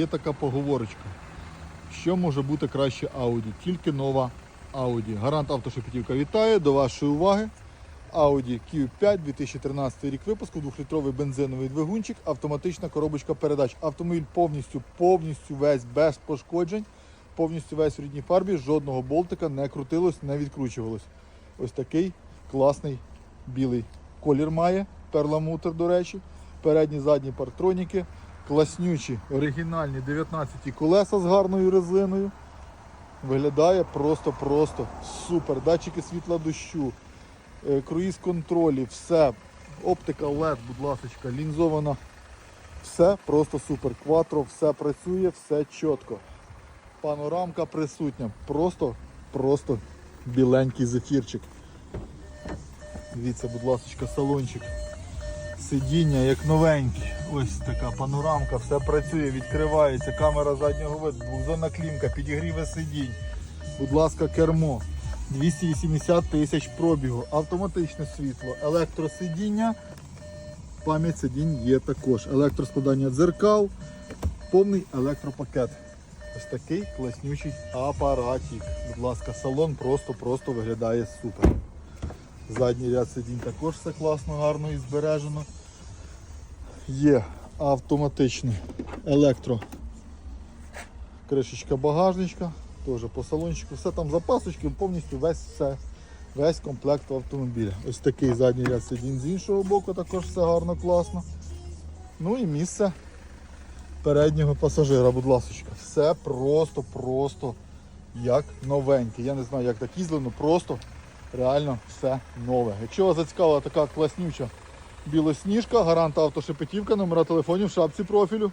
є така поговорочка. Що може бути краще Audi? Тільки нова Audi. Гарант автошепетівка вітає до вашої уваги. Audi Q5 2013 рік випуску, 2-літровий бензиновий двигунчик, автоматична коробочка передач. Автомобіль повністю, повністю весь без пошкоджень, повністю весь в рідній фарбі, жодного болтика не крутилось, не відкручувалось. Ось такий класний білий колір має, перламутр, до речі. Передні задні партроніки, класнючі оригінальні 19 колеса з гарною резиною. Виглядає просто-просто супер. Датчики світла дощу, е, круїз контролі, все. Оптика LED, будь ласка, лінзована. Все просто супер. Кватро, все працює, все чітко. Панорамка присутня. Просто, просто біленький зефірчик. Дивіться, будь ласка, салончик. Сидіння як новенькі. Ось така панорамка, все працює, відкривається, камера заднього виду, двохзонна клімка, підігріве сидінь. Будь ласка, кермо. 280 тисяч пробігу, автоматичне світло, електросидіння, пам'ять сидінь є також. Електроскладання дзеркал, повний електропакет. Ось такий класнючий апаратик. Будь ласка, салон просто-просто виглядає супер. Задній ряд сидінь також все класно, гарно і збережено. Є автоматичний електро. Кришечка багажничка, теж по салончику, все там запасочки, повністю весь все, весь комплект автомобіля. Ось такий задній ряд сидінь з іншого боку, також все гарно, класно. Ну і місце переднього пасажира, будь ласка. Все просто-просто як новеньке. Я не знаю, як так їздили, але просто реально все нове. Якщо вас зацікавила така класнюча білосніжка, гарант автошепетівка, номера телефонів в шапці профілю.